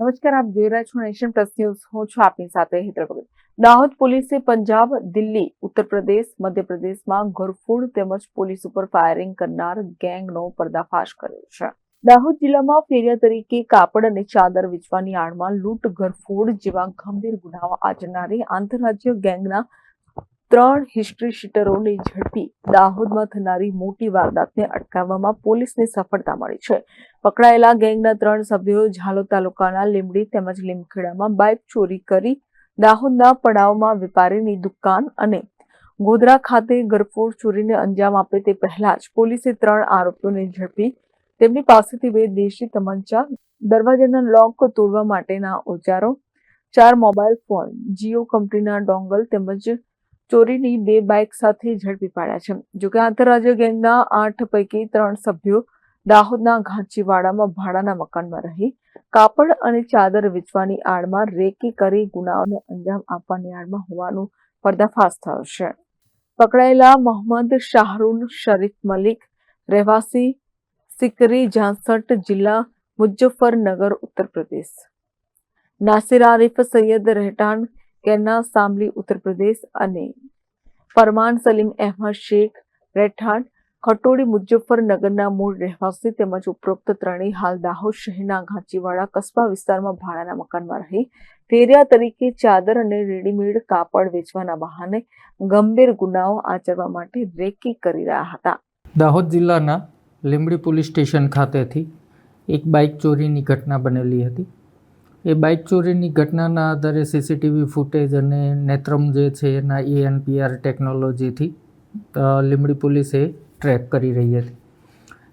નમસ્કાર, આપ જોઈ રહ્યા છો નેશન પ્લસ ન્યૂઝ. હું છું આપની સાથે હેતર ભગત દાહોદ પોલીસે પંજાબ, દિલ્હી, ઉત્તર પ્રદેશ મધ્યપ્રદેશમાં ઘરફોડ તેમજ પોલીસ ઉપર ફાયરિંગ કરનાર ગેંગનો પર્દાફાશ કર્યો છે. દાહોદ જિલ્લામાં ફેરિયા તરીકે કાપડ અને ચાદર વેચવાની આડમાં લૂંટ, ઘરફોડ જેવા ગંભીર ગુનાઓ આચરનારી આંતરરાજ્ય ગેંગના ત્રણ હિસ્ટ્રી શીટરોને ઝડપી દાહોદમાં થનારી મોટી વારદાતને અટકાવવામાં પોલીસને સફળતા મળી છે. પકડાયેલા ગેંગના ત્રણ સભ્યો ઝાલોદ તાલુકાના લીમડી તેમજ લીમખેડામાં બાઇક ચોરી કરી દાહોદના પડાવમાં વેપારીની દુકાન અને ગોધરા ખાતે ગરફોડ ચોરીને અંજામ આપે તે પહેલા જ પોલીસે ત્રણ આરોપીઓને ઝડપી તેમની પાસેથી બે દેશી તમંચા, દરવાજાના લોક તોડવા માટેના ઓજારો, ચાર મોબાઈલ ફોન, જીઓ કંપનીના ડોંગલ તેમજ ચોરીની બે બાઇક સાથે ઝડપી પાડ્યા છે. જોકે આંતરરાજ્ય ગેંગના આઠ પૈકી ત્રણ સભ્યો દાહોદના ઘાંચીવાડામાં ભાડાના મકાનમાં રહી. કાપડ અને ચાદર વેચવાની આડમાં રેકી કરી ગુનાઓને અંજામ આપવાની આડમાં હોવાનું પર્દાફાશ થયો છે. પકડાયેલા મોહમ્મદ શાહરુન શરીફ મલિક, રહેવાસી સિકરી ઝાંસઠ જિલ્લા મુજફ્ફરનગર ઉત્તર પ્રદેશ નાસિર આરિફ સૈયદ રહેઠાણ કેરના સામલી ઉત્તર પ્રદેશ અને ફરમાન સલીમ અહેમદ શેખ રહેઠાણ ખટોડી મુજફ્ફરનગરના મૂળ રહેવાસી તેમજ ઉપરોક્ત ત્રણેય હાલ દાહોદ શહેરના ઘાંચીવાડા કસ્બા વિસ્તારમાં ભાડાના મકાનમાં રહી ફેરિયા તરીકે ચાદર અને રેડીમેડ કાપડ વેચવાના બહાને ગંભીર ગુનાઓ આચરવા માટે રેકી કરી રહ્યા હતા. દાહોદ જિલ્લાના લીંબડી પોલીસ સ્ટેશન ખાતેથી એક બાઇક ચોરીની ઘટના બનેલી હતી. એ બાઇક ચોરીની ઘટનાના આધારે સીસીટીવી ફૂટેજ અને નેત્રમ જે છે એના એએનપીઆર ટેકનોલોજીથી લીમડી પોલીસે ટ્રેક કરી રહી હતી.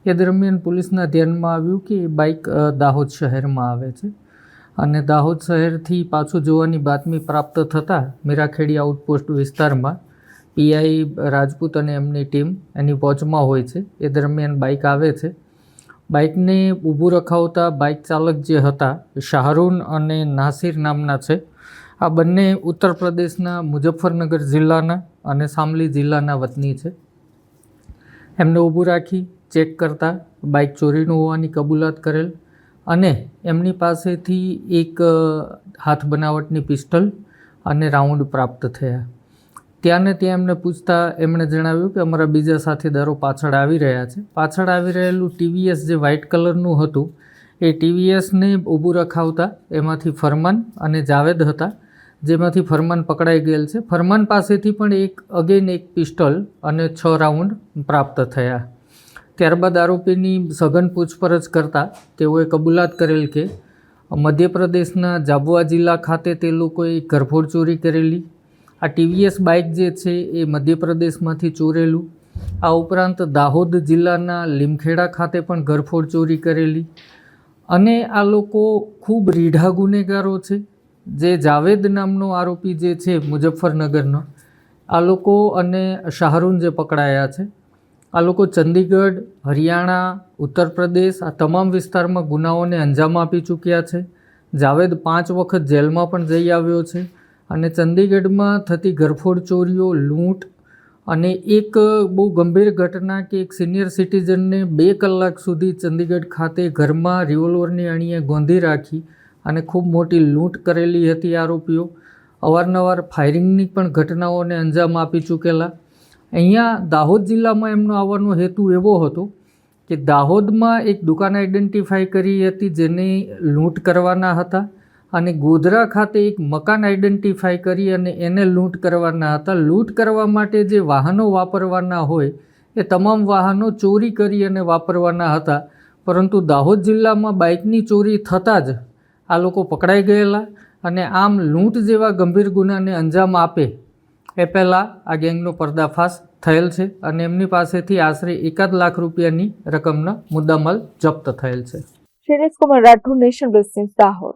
એ દરમિયાન પોલીસના ધ્યાનમાં આવ્યું કે એ બાઇક દાહોદ શહેરમાં આવે છે અને દાહોદ શહેરથી પાછું જોવાની બાતમી પ્રાપ્ત થતાં મીરાખેડી આઉટપોસ્ટ વિસ્તારમાં પીઆઈ રાજપૂત અને એમની ટીમ એની વોચમાં હોય છે. એ દરમિયાન બાઇક આવે છે બાઇકને ઊભું રખાવતા બાઇક ચાલક જે હતા, શાહરૂન અને નાસિર નામના છે. આ બંને ઉત્તર પ્રદેશના મુઝફ્ફરનગર જિલ્લાના અને સામલી જિલ્લાના વતની છે. એમને ઊભું રાખી ચેક કરતા બાઇક ચોરીનું હોવાની કબૂલાત કરેલ અને એમની પાસેથી એક હાથ બનાવટની પિસ્ટલ અને રાઉન્ડ પ્રાપ્ત થયા. ત્યાં ને ત્યાં એમને પૂછતા એમણે જણાવ્યું કે અમારા બીજા સાથીદારો પાછળ આવી રહ્યા છે. પાછળ આવી રહેલું ટીવીએસ જે વ્હાઇટ કલરનું હતું, એ ટીવીએસને ઊભું રખાવતા એમાંથી ફરમાન અને જાવેદ હતા, જેમાંથી ફરમાન પકડાઈ ગયેલ છે. ફરમાન પાસેથી પણ એક, અગેન એક પિસ્ટલ અને છ રાઉન્ડ પ્રાપ્ત થયા. ત્યારબાદ આરોપીની સઘન પૂછપરછ કરતાં તેઓએ કબૂલાત કરેલ કે મધ્યપ્રદેશના જાબુઆ જિલ્લા ખાતે તે લોકોએ ઘરફોડ ચોરી કરેલી આ ટીવીએસ બાઇક જે છે એ મધ્યપ્રદેશમાંથી ચોરેલું. આ ઉપરાંત દાહોદ જિલ્લાના લીમખેડા ખાતે પણ ઘરફોડ ચોરી કરેલી. અને આ લોકો ખૂબ રીઢા ગુનેગારો છે. જે જાવેદ નામનો આરોપી જે છે મુઝફ્ફરનગરનો, આ લોકો અને શાહરૂન જે પકડાયા છે. આ લોકો ચંદીગઢ, હરિયાણા ઉત્તર પ્રદેશ આ તમામ વિસ્તારમાં ગુનાઓને અંજામ આપી ચૂક્યા છે. જાવેદ પાંચ વખત જેલમાં પણ જઈ આવ્યો છે. અને ચંદીગઢમાં થતી ઘરફોડ ચોરીઓ, લૂંટ અને એક બહુ ગંભીર ઘટના કે એક સિનિયર સિટીઝનને બે કલાક સુધી ચંદીગઢ ખાતે ઘરમાં રિવોલ્વરની અણીએ ગોંધી રાખી અને ખૂબ મોટી લૂંટ કરેલી હતી આરોપીઓ. અવારનવાર ફાયરિંગની પણ ઘટનાઓને અંજામ આપી ચૂકેલા. અહીંયા દાહોદ જિલ્લામાં એમનો આવવાનો હેતુ એવો હતો કે દાહોદમાં એક દુકાન આઈડેન્ટિફાઈ કરી હતી જેને લૂંટ કરવાના હતા. અને ગોધરા ખાતે એક મકાન આઈડેન્ટિફાઈ કરી અને એને લૂંટ કરવાના હતા. લૂંટ કરવા માટે જે વાહનો વાપરવાના હોય, એ તમામ વાહનો ચોરી કરી અને વાપરવાના હતા. પરંતુ દાહોદ જિલ્લામાં બાઇકની ચોરી થતાં જ આ લોકો પકડાઈ ગયેલા અને આમ લૂંટ જેવા ગંભીર ગુનાને અંજામ આપે એ પહેલાં આ ગેંગનો પર્દાફાશ થયેલ છે અને એમની પાસેથી આશરે એકાદ લાખ રૂપિયાની રકમનો મુદ્દામાલ જપ્ત થયેલ છે. Shailesh Kumar, Rathod national plus Dahod.